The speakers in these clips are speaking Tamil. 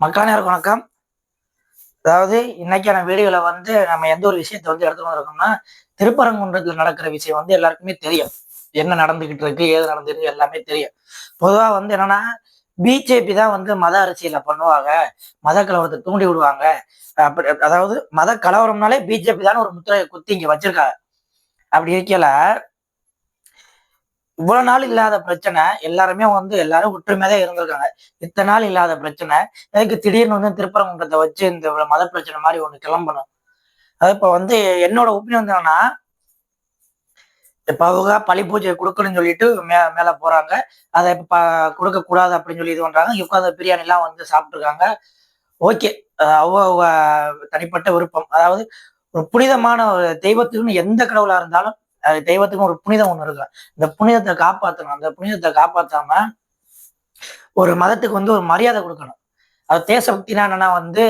மக்களானருக்கு வணக்கம். அதாவது இன்னைக்கான வீடியோல வந்து நம்ம எந்த ஒரு விஷயத்தை வந்து எடுத்து வந்திருக்கோம்னா திருப்பரங்குன்றத்தில் நடக்கிற விஷயம் வந்து எல்லாருக்குமே தெரியும். என்ன நடந்துகிட்டு இருக்கு ஏது நடந்துருக்கு எல்லாமே தெரியும். பொதுவா வந்து என்னன்னா பிஜேபி தான் வந்து மத அரசியல பண்ணுவாங்க. மத கலவரத்தை தூண்டி விடுவாங்க. அப்படி அதாவது மத கலவரம்னாலே பிஜேபி தானே ஒரு முத்திரையை குத்தி இங்க வச்சிருக்காங்க. அப்படி இருக்கல இவ்வளவு நாள் இல்லாத பிரச்சனை எல்லாருமே வந்து எல்லாரும் ஒற்றுமையாக தான் இருந்திருக்காங்க. இத்தனை நாள் இல்லாத பிரச்சனை எனக்கு திடீர்னு வந்து திருப்பரங்குன்றத்தை வச்சு இந்த மத பிரச்சனை மாதிரி ஒண்ணு கிளம்பணும். அது இப்ப வந்து என்னோட ஒப்பீனியன் என்னன்னா இப்ப அவங்க பழி பூஜை கொடுக்கணும்னு சொல்லிட்டு மே மேல போறாங்க. அதை இப்ப கொடுக்க கூடாது அப்படின்னு சொல்லி இது பண்றாங்க. உட்காந்து பிரியாணி எல்லாம் வந்து சாப்பிட்டுருக்காங்க. ஓகே. அவங்க அவங்க தனிப்பட்ட விருப்பம். அதாவது ஒரு புனிதமான ஒரு தெய்வத்துக்குன்னு எந்த கடவுளா இருந்தாலும் அது தெய்வத்துக்கும் ஒரு புனிதம் ஒண்ணு இருக்கு இந்த புனிதத்தை காப்பாற்றணும் அந்த புனிதத்தை காப்பாற்றாம ஒரு மதத்துக்கு வந்து ஒரு மரியாதை கொடுக்கணும். அது தேசபக்தினா என்னன்னா வந்து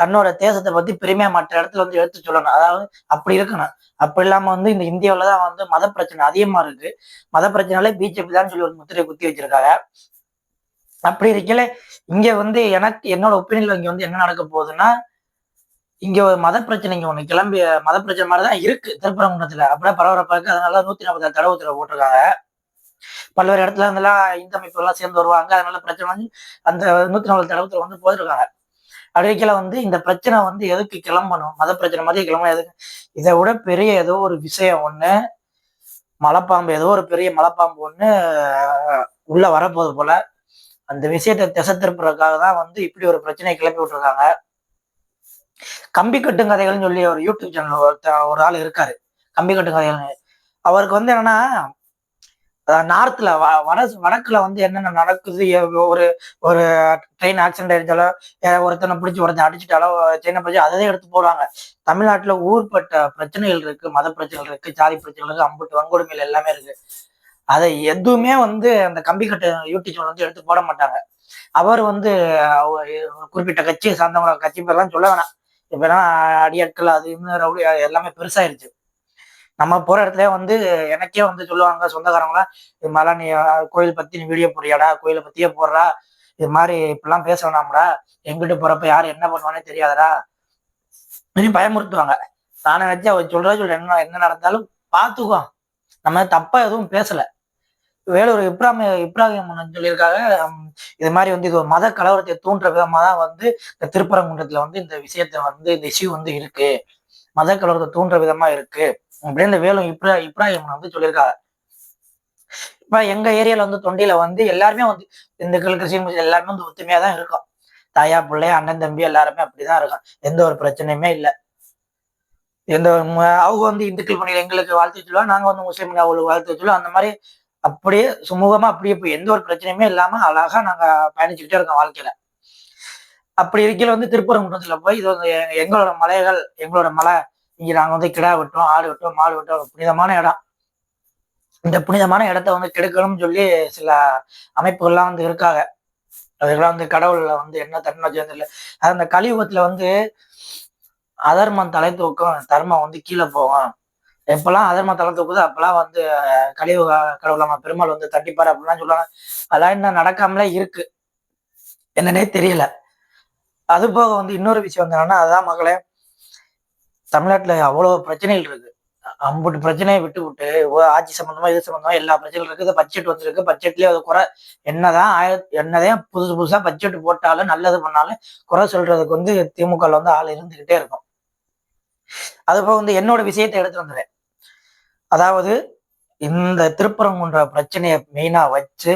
தன்னோட தேசத்தை பத்தி பெருமையா மற்ற இடத்துல வந்து எடுத்து சொல்லணும். அதாவது அப்படி இருக்கணும். அப்படி இல்லாம வந்து இந்த இந்தியாவில தான் வந்து மத பிரச்சனை அதிகமா இருக்கு. மத பிரச்சனாலே பிஜேபி தான் சொல்லி ஒரு முத்திரை குத்தி வச்சிருக்காங்க. அப்படி இருக்கல இங்க வந்து எனக்கு என்னோட ஒப்பீனியன்ல இங்க வந்து என்ன நடக்க போகுதுன்னா இங்க ஒரு மத பிரச்சனை இங்க ஒண்ணு கிளம்பி மத பிரச்சனை மாதிரிதான் இருக்கு திருப்பரங்குன்றத்துல. அப்படியே பரபரப்பாக்கு அதனால நூத்தி நாற்பத்தி தடவை உத்தரவு போட்டிருக்காங்க. பல்வேறு இடத்துல இருந்தெல்லாம் இந்த அமைப்பு எல்லாம் சேர்ந்து வருவாங்க. அதனால பிரச்சனை வந்து அந்த நூத்தி நாற்பது தடவை வந்து போயிருக்காங்க அடிக்கல வந்து இந்த பிரச்சனை வந்து எதுக்கு கிளம்பணும்? மத பிரச்சனை மாதிரி கிளம்பணும். எதுக்கு? இதை விட பெரிய ஏதோ ஒரு விஷயம் ஒண்ணு மலைப்பாம்பு ஏதோ ஒரு பெரிய மலைப்பாம்பு ஒண்ணு உள்ள வரப்போகுது போல. அந்த விஷயத்தை திசை திருப்புறதுக்காக தான் வந்து இப்படி ஒரு பிரச்சனையை கிளப்பி விட்டுருக்காங்க. கம்பி கட்டும் கதைகள்னு சொல்லி ஒரு யூடியூப் சேனல் ஒருத்த ஒரு ஆள் இருக்காரு. கம்பி கட்டும் கதைகள் அவருக்கு வந்து என்னன்னா நார்த்ல வட வடக்குல வந்து என்னென்ன நடக்குது ஒரு ஒரு ட்ரெயின் ஆக்சிடென்ட் ஆயிடுச்சாலோ ஒருத்தனை பிடிச்சி ஒருத்தன் அடிச்சுட்டாலோ செயினை பிடிச்சி அதை எடுத்து போடுவாங்க. தமிழ்நாட்டுல ஊர்பட்ட பிரச்சனைகள் இருக்கு மத பிரச்சனைகள் இருக்கு ஜாதி பிரச்சனைகள் இருக்கு அம்புட்டு வன்கொடுமைகள் எல்லாமே இருக்கு. அதை எதுவுமே வந்து அந்த கம்பி கட்டு யூடியூப் சேனல் வந்து எடுத்து போட மாட்டாங்க. அவர் வந்து குறிப்பிட்ட கட்சியை சார்ந்தவங்க கட்சி பேர்லாம் சொல்ல வேணாம். இப்பெல்லாம் அடியாட்கள் அது இன்னும் ரவுடி எல்லாமே பெருசாயிருச்சு. நம்ம போற இடத்துல வந்து எனக்கே வந்து சொல்லுவாங்க சொந்தக்காரங்களாம் இது மாதிரிலாம் நீ கோயில் பத்தி நீ வீடியோ போடுறியாடா கோயிலை பத்தியே போடுறா இது மாதிரி இப்பெல்லாம் பேச வேணாம்டா எங்கிட்ட போறப்ப யாரு என்ன பண்ணுவானே தெரியாதடா பயமுறுத்துவாங்க. நானே நினைச்சு அவர் சொல்ற சொல்ற என்ன என்ன நடந்தாலும் பாத்துக்கோ நம்ம தப்பா எதுவும் பேசல. வேலூர் இப்ராஹிம் இப்ராஹிம் சொல்லியிருக்காங்க. இது மாதிரி வந்து இது ஒரு மத கலவரத்தை தூண்டுற விதமாக தான் வந்து இந்த திருப்பரங்குன்றத்துல வந்து இந்த விஷயத்த வந்து இந்த இஷ்யூ வந்து இருக்கு. மத கலவரத்தை தூண்டுற விதமா இருக்கு. அப்படின்னு இந்த வேலூர் இப்ரா இப்ராஹிம் வந்து சொல்லியிருக்காங்க. இப்ப எங்க ஏரியால வந்து தொண்டியில வந்து எல்லாருமே வந்து இந்துக்கள் கிறிஸ்டின் எல்லாருமே வந்து ஒத்துமையா தான் இருக்கும். தாயா பிள்ளை அண்ணன் தம்பி எல்லாருமே அப்படிதான் இருக்கும். எந்த ஒரு பிரச்சனையுமே இல்லை. எந்த அவங்க வந்து இந்துக்கள் பணியில் எங்களுக்கு வாழ்த்து சொல்லுவாங்க நாங்க வந்து முஸ்லீம்கள் அவங்களுக்கு வாழ்த்து சொல்லுவோம். அந்த மாதிரி அப்படியே சுமூகமா அப்படியே போய் எந்த ஒரு பிரச்சனையுமே இல்லாம அழகா நாங்க பயணிச்சுக்கிட்டே இருக்கோம் வாழ்க்கையில. அப்படி இருக்கையில வந்து திருப்பரங்குன்றத்துல போய் இது வந்து எங்களோட மலைகள் எங்களோட மலை இங்க நாங்க வந்து கிடா விட்டோம் ஆடு வெட்டோம் மாடு வெட்டோம் புனிதமான இடம். இந்த புனிதமான இடத்த வந்து கெடுக்கணும்னு சொல்லி சில அமைப்புகள்லாம் வந்து இருக்காங்க. அதுக்கெல்லாம் வந்து கடவுள்ல வந்து என்ன தன்மை அது அந்த கலியுகத்துல வந்து அதர்மம் தலை தூக்கம் தர்மம் வந்து கீழே போகும். எப்பெல்லாம் அதர்ம தலை தூக்குதோ அப்பெல்லாம் வந்து கழிவு கடவுளமா பெருமாள் வந்து தட்டிப்பாரு அப்படிலாம் சொல்லுவாங்க. அதெல்லாம் இன்னும் நடக்காமலே இருக்கு. என்னன்னே தெரியல. அது போக வந்து இன்னொரு விஷயம் வந்து என்னன்னா அதான் மகளே தமிழ்நாட்டுல அவ்வளவு பிரச்சனைகள் இருக்கு. அம்புட்டு பிரச்சனையை விட்டு விட்டு ஆட்சி சம்பந்தமா இது சம்பந்தமா எல்லா பிரச்சனையும் இருக்குது. பட்ஜெட் வந்துருக்கு. பட்ஜெட்லயே அது குறை. என்னதான் ஆய என்னதான் புதுசு புதுசா பட்ஜெட் போட்டாலும் நல்லது பண்ணாலும் குறை சொல்றதுக்கு வந்து திமுக வந்து ஆள் இருந்துகிட்டே இருக்கும். அது போக வந்து என்னோட விஷயத்தை எடுத்து வந்துடுறேன். அதாவது இந்த திருப்பரங்குன்ற பிரச்சனையை மெயினாக வச்சு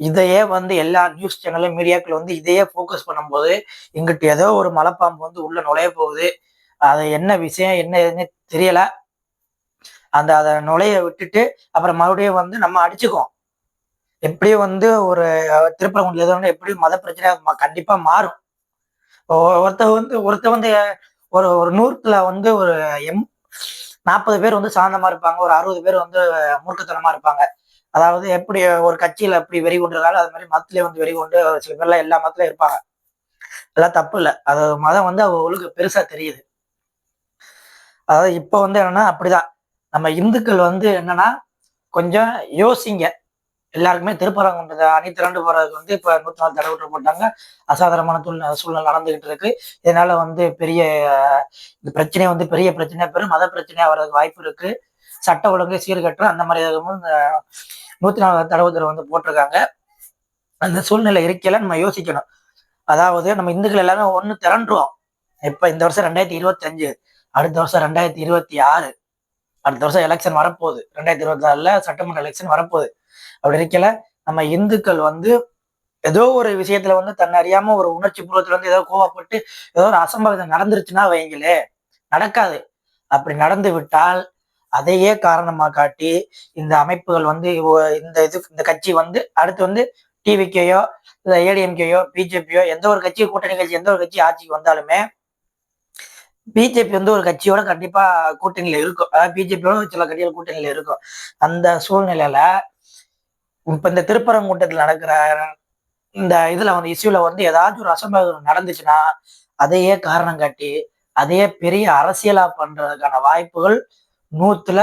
இதையே வந்து எல்லா நியூஸ் சேனலும் மீடியாக்கள் வந்து இதையே ஃபோக்கஸ் பண்ணும்போது இங்கிட்ட ஏதோ ஒரு மலைப்பாம்பு வந்து உள்ள நுழைய போகுது. அது என்ன விஷயம் என்ன எதுன்னு தெரியல. அந்த அதை நுழைய விட்டுட்டு அப்புறம் மறுபடியும் வந்து நம்ம அடிச்சுக்குவோம். எப்படியும் வந்து ஒரு திருப்பரங்குன்ற எதோ எப்படியும் மத பிரச்சனை கண்டிப்பா மாறும். ஒருத்த வந்து ஒருத்த வந்து ஒரு ஒரு நூறுல வந்து ஒரு எம் நாற்பது பேர் வந்து சாந்தமா இருப்பாங்க. ஒரு அறுபது பேர் வந்து மூர்க்கத்தனமா இருப்பாங்க. அதாவது எப்படி ஒரு கட்சியில எப்படி வெறி கொண்டிருந்தாலும் அது மாதிரி மதத்திலே வந்து வெறி கொண்டு சில பேர்லாம் எல்லா மதத்திலும் இருப்பாங்க. எல்லாம் தப்பு இல்லை. அது மதம் வந்து அவங்களுக்கு பெருசா தெரியுது. அதாவது இப்ப வந்து என்னன்னா அப்படிதான். நம்ம இந்துக்கள் வந்து என்னன்னா கொஞ்சம் யோசிங்க. எல்லாருக்குமே திருப்பரங்குன்றத்தை அனைத்து ரெண்டு போறதுக்கு வந்து இப்ப நூத்தி நாலு தடை விட்டு போட்டாங்க. அசாதாரணமான சூழ்நிலை சூழ்நிலை நடந்துகிட்டு இருக்கு. இதனால வந்து பெரிய இந்த பிரச்சனை வந்து பெரிய பிரச்சனையா பெரும் மத பிரச்சனையா வர்றதுக்கு வாய்ப்பு இருக்கு. சட்ட ஒழுங்கு சீர்கட்டும் அந்த மாதிரி இதுவும் இந்த நூத்தி நாலு தடை உத்தரவு வந்து போட்டிருக்காங்க. அந்த சூழ்நிலை இருக்கையில நம்ம யோசிக்கணும். அதாவது நம்ம இந்துக்கள் எல்லாமே ஒன்று திரண்டுருவோம் இப்ப இந்த வருஷம் ரெண்டாயிரத்தி இருபத்தி அஞ்சு அடுத்த வருஷம் ரெண்டாயிரத்தி இருபத்தி ஆறு அடுத்த வருஷம் எலெக்ஷன் வரப்போகுது. ரெண்டாயிரத்தி இருபத்தி நாலுல சட்டமன்ற எலெக்ஷன் வரப்போகுது. அப்படி இருக்கல நம்ம இந்துக்கள் வந்து ஏதோ ஒரு விஷயத்துல வந்து தன்னை அறியாம ஒரு உணர்ச்சி பூர்வத்துல வந்து ஏதோ கோவப்பட்டு ஏதோ ஒரு அசம்பாவிதம் நடந்துருச்சுன்னா வைங்களே நடக்காது. அப்படி நடந்து விட்டால் அதையே காரணமா காட்டி இந்த அமைப்புகள் வந்து இந்த இது இந்த கட்சி வந்து அடுத்து வந்து டிவிக்கேயோ இல்ல ஏடிஎம்கேயோ பிஜேபியோ எந்த ஒரு கட்சி கூட்டணி கட்சி எந்த ஒரு கட்சி ஆட்சிக்கு வந்தாலுமே பிஜேபி வந்து ஒரு கட்சியோட கண்டிப்பா கூட்டணியில இருக்கும். அதாவது பிஜேபியோட சில கட்சிகள் கூட்டணியில இருக்கும். அந்த சூழ்நிலையில இப்போ இந்த திருப்பரங்குன்றத்தில் நடக்கிற இந்த இதில் வந்து இஷ்யூல வந்து ஏதாச்சும் ஒரு அசம்பாவிதம் நடந்துச்சுன்னா அதையே காரணம் காட்டி அதையே பெரிய அரசியலாக பண்ணுறதுக்கான வாய்ப்புகள் நூற்றுல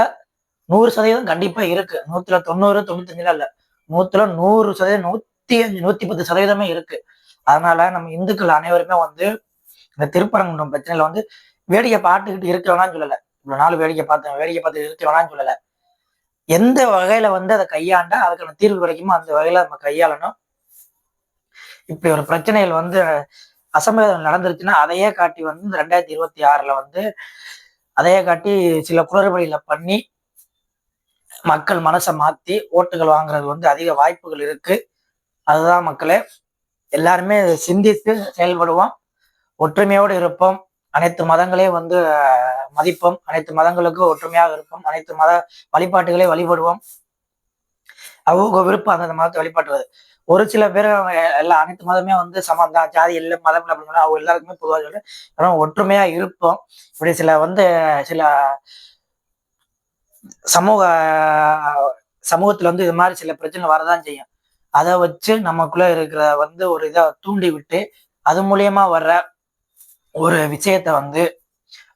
நூறு சதவீதம் கண்டிப்பாக இருக்குது நூற்றுல தொண்ணூறு தொண்ணூத்தஞ்சுல இல்லை. நூற்றுல நூறு சதவீதம் நூற்றி அஞ்சு நூற்றி பத்து சதவீதமே இருக்குது அதனால நம்ம இந்துக்கள் அனைவருமே வந்து இந்த திருப்பரங்குன்றம் பிரச்சனையில் வந்து வேடிக்கை பார்த்துக்கிட்டு இருக்க சொல்லலை. இவ்வளோ நாள் வேடிக்கை பார்த்தேன் வேடிக்கை பார்த்து இருக்க வேணாம்னு எந்த வகையில வந்து அதை கையாண்டா அதுக்கான தீர்வு கிடைக்குமோ அந்த வகையில நம்ம கையாளணும். இப்படி ஒரு பிரச்சனைகள் வந்து அசம்பாவிதம் நடந்துருச்சுன்னா அதையே காட்டி வந்து இந்த ரெண்டாயிரத்தி இருபத்தி ஆறுல வந்து அதையே காட்டி சில குளறுபடிகளை பண்ணி மக்கள் மனசை மாத்தி ஓட்டுகள் வாங்குறது வந்து அதிக வாய்ப்புகள் இருக்கு. அதுதான் மக்களே எல்லாருமே சிந்தித்து செயல்படுவோம். ஒற்றுமையோடு இருப்போம். அனைத்து மதங்களையும் வந்து மதிப்போம் அனைத்து மதங்களுக்கும் ஒற்றுமையாக இருப்போம் அனைத்து மத வழிபாட்டுகளை வழிபடுவோம். அவங்க விருப்பம் அந்தந்த மதத்தை வழிபாட்டுவது ஒரு சில பேர் எல்லா அனைத்து மதமே வந்து சமம் தான். ஜாதி இல்லை மதம் அப்படின்னு அவங்க எல்லாருக்குமே பொதுவாக சொல்றேன். ஆனால் ஒற்றுமையா இருப்போம். இப்படி சில வந்து சில சமூக சமூகத்துல வந்து இது மாதிரி சில பிரச்சனை வரதான் செய்யும். அதை வச்சு நமக்குள்ள இருக்கிற வந்து ஒரு இதை தூண்டி விட்டு அது மூலியமா வர்ற ஒரு விஷயத்த வந்து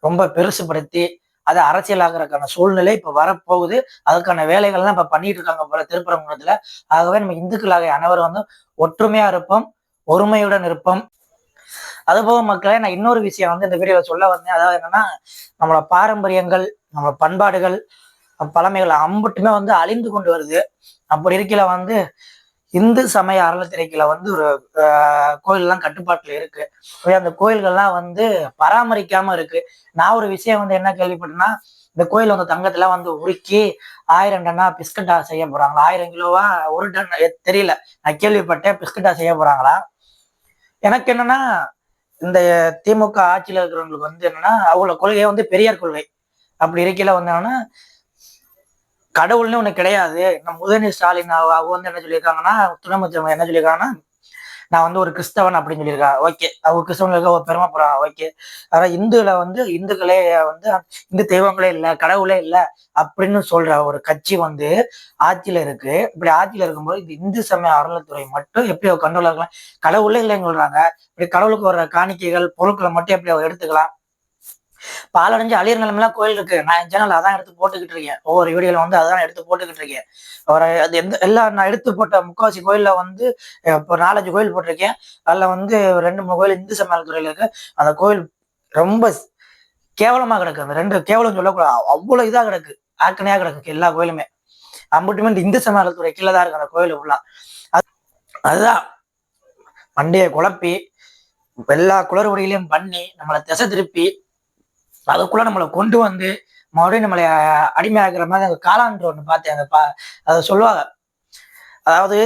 ரொம்ப பெருசுபடுத்தி அதை அரசியலாகிறதுக்கான சூழ்நிலை இப்ப வரப்போகுது. அதுக்கான வேலைகள்லாம் இப்ப பண்ணிட்டு இருக்காங்க போல திருப்பரங்குன்றத்துல. ஆகவே நம்ம இந்துக்களாக அனைவரும் வந்து ஒற்றுமையா இருப்போம் ஒருமையுடன் இருப்போம். அதுபோக மக்களே நான் இன்னொரு விஷயம் வந்து இந்த வீடியோல சொல்ல வந்தேன். அதாவது என்னன்னா நம்மளோட பாரம்பரியங்கள் நம்மளோட பண்பாடுகள் பழமைகள் அம்பட்டுமே வந்து அழிந்து கொண்டு வருது. அப்படி இருக்கையில வந்து இந்து சமய அறநிலைத்துறைக்குல வந்து ஒரு ஆஹ், கோயில்லாம் கட்டுப்பாட்டுல இருக்கு. அந்த கோயில்கள்லாம் வந்து பராமரிக்காம இருக்கு. நான் ஒரு விஷயம் வந்து என்ன கேள்விப்பட்டேன்னா இந்த கோயில் வந்து தங்கத்துல வந்து உருக்கி ஆயிரம் டன்னா பிஸ்கட்டா செய்ய போறாங்களா? ஆயிரம் கிலோவா ஒரு டன் தெரியல. நான் கேள்விப்பட்டேன் பிஸ்கட்டா செய்ய போறாங்களா? எனக்கு என்னன்னா இந்த திமுக ஆட்சியில இருக்கிறவங்களுக்கு வந்து என்னன்னா அவங்களோட கொள்கை வந்து பெரியார் கொள்கை. அப்படி இருக்கையில வந்து என்னன்னா கடவுள்னு ஒண்ணு கிடையாது. நம்ம உதயநிதி ஸ்டாலின் அவ அவங்க வந்து என்ன சொல்லியிருக்காங்கன்னா துணை முதலமைச்சர் என்ன சொல்லியிருக்காங்கன்னா நான் வந்து ஒரு கிறிஸ்தவன் அப்படின்னு சொல்லியிருக்காங்க ஓகே. அவங்க கிறிஸ்தவனுக்கு ஒரு பெருமைப்படுறான் ஓகே. ஆனா இந்துல வந்து இந்துக்களே வந்து இந்து தெய்வங்களே இல்லை கடவுளே இல்லை அப்படின்னு சொல்ற ஒரு கட்சி வந்து ஆட்சியில இருக்கு. இப்படி ஆட்சியில இருக்கும்போது இந்த இந்து சமய அறநிலைத்துறை மட்டும் எப்படி அவர் கண்ட்ரோல் இருக்கலாம்? கடவுளே இல்லைன்னு சொல்றாங்க. இப்படி கடவுளுக்கு வர காணிக்கைகள் பொருட்களை மட்டும் எப்படி அவர் எடுத்துக்கலாம்? பாலடைஞ்சு அழியர் நிலமெல்லாம் கோயில் இருக்கு. நான் சேனல் அதான் எடுத்து போட்டுக்கிட்டு இருக்கேன். ஒவ்வொரு வீடியோல வந்து அதான் எடுத்து போட்டுக்கிட்டு இருக்கேன். ஒரு அது எந்த எல்லா நான் எடுத்து போட்ட முக்காவாசி கோயில்ல வந்து இப்போ நாலஞ்சு கோயில் போட்டிருக்கேன். அதுல வந்து ரெண்டு மூணு கோயில் இந்து சமயத்துறையில இருக்கு. அந்த கோயில் ரொம்ப கேவலமா கிடக்கு. அந்த ரெண்டு கேவலம் சொல்லக்கூடாது. அவ்வளவு இதா கிடக்கு. ஆக்கனையா கிடக்கு எல்லா கோயிலுமே. அம்பட்டுமே இந்த இந்து சமயத்துறை கீழே தான் இருக்கு அந்த கோயில் ஃபுல்லா அதுதான். மண்டையை குழப்பி எல்லா குளறுபடிகளையும் பண்ணி நம்மளை திசை திருப்பி அதுக்குள்ள நம்மளை கொண்டு வந்து மறுபடியும் நம்மளை அடிமையாகிற மாதிரி அந்த காளான்ற ஒண்ணு பார்த்தேன். அந்த பா அதை சொல்லுவாங்க. அதாவது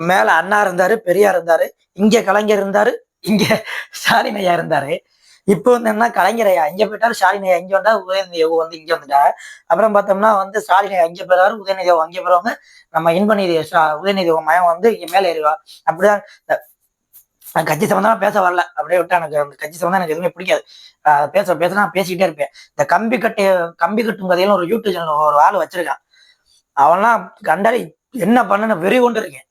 மேல அண்ணா இருந்தாரு பெரியார் இருந்தாரு இங்க கலைஞர் இருந்தாரு இங்க ஸ்டாலின் ஐயா இருந்தாரு. இப்போ வந்து என்ன கலைஞர் ஐயா இங்க போயிட்டாரு ஸ்டாலின் ஐயா இங்க வந்தா உதயநிதி வந்து இங்க வந்துட்டார். அப்புறம் பார்த்தோம்னா வந்து ஸ்டாலின் ஐயா இங்க போறாரு உதயநிதி போகிறவங்க நம்ம இன்பநிதி உதயநிதி மயம் வந்து இங்க மேலே ஏறிவா அப்படிதான் இந்த- கட்சி சம்பந்தமா பேச வரல. அப்படியே விட்டு எனக்கு அந்த கட்சி சம்மந்தம் எனக்கு எதுவுமே பிடிக்காது. பேச பேச நான் பேசிக்கிட்டே இருப்பேன். இந்த கம்பி கட்டு கம்பி கட்டும் கதையில ஒரு யூடியூப் சேனல் ஒரு ஆள் வச்சிருக்கான். அவன்லாம் கண்டாடி என்ன பண்ணு வெறி கொண்டு இருக்கேன்.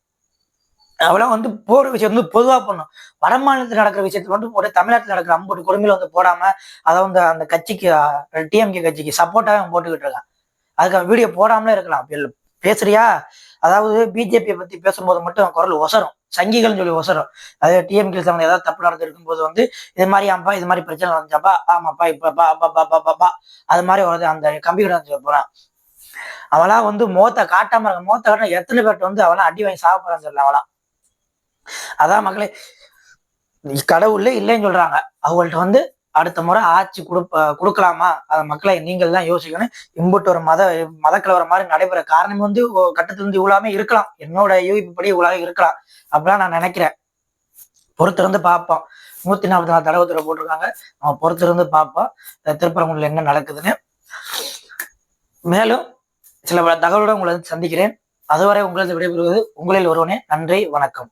அவெல்லாம் வந்து போற விஷயம் வந்து பொதுவா பண்ணும். வட மாநிலத்தில் நடக்கிற விஷயத்துல வந்து ஒரே தமிழ்நாட்டில் நடக்கிற அம்பது கொடுமையில வந்து போடாம அதை வந்து அந்த கட்சிக்கு டிஎம்கே கட்சிக்கு சப்போர்ட்டாக அவன் போட்டுக்கிட்டு இருக்கான். அதுக்கு வீடியோ போடாமலே இருக்கலாம். பேசுறியா? அதாவது பிஜேபியை பத்தி பேசும்போது மட்டும் குரல் ஒசரும். சங்கிகள்னு சொல்லி ஒசரும் அது டிஎம்கே சம்பந்தம் ஏதாவது தப்பு நடந்துருக்கும் போது வந்து இது மாதிரி ஆம்பா இது மாதிரி பிரச்சனை நடந்துச்சாப்பா? ஆமாப்பா இப்பப்பா அப்பா பா அப்பா அது மாதிரி வருது அந்த கம்ப்யூட்டர் போறான். அவளா வந்து மோத்த காட்டாம இருக்க மோத்த காட்டின எத்தனை பேர்ட்ட வந்து அவளா அடி வாங்கி சாக போறான்னு சொல்லல அவளா. அதான் மக்களே கடவுள்ல இல்லைன்னு சொல்றாங்க. அவங்கள்ட்ட வந்து அடுத்த முறை ஆட்சி கொடுப்ப கொடுக்கலாமா? அதை மக்களை நீங்கள் தான் யோசிக்கணும். இம்புட்டு ஒரு மத மத கலவரம் மாதிரி நடைபெற காரணம் வந்து ஒரு கட்டத்துல இருந்து இவ்வளவுமே இருக்கலாம். என்னோட யூகிப்படி இவ்வளவு இருக்கலாம் அப்படிலாம் நான் நினைக்கிறேன். பொறுத்திருந்து பார்ப்போம். நூத்தி நாற்பத்தி நாலு தடவை தடவை போட்டிருக்காங்க. நம்ம பொறுத்திருந்து பார்ப்போம். திருப்பரங்குடியில் என்ன நடக்குதுன்னு. மேலும் சில பல உங்களை வந்து சந்திக்கிறேன். அதுவரை உங்களது விடைபெறுவது உங்களில் ஒருவனே. நன்றி வணக்கம்.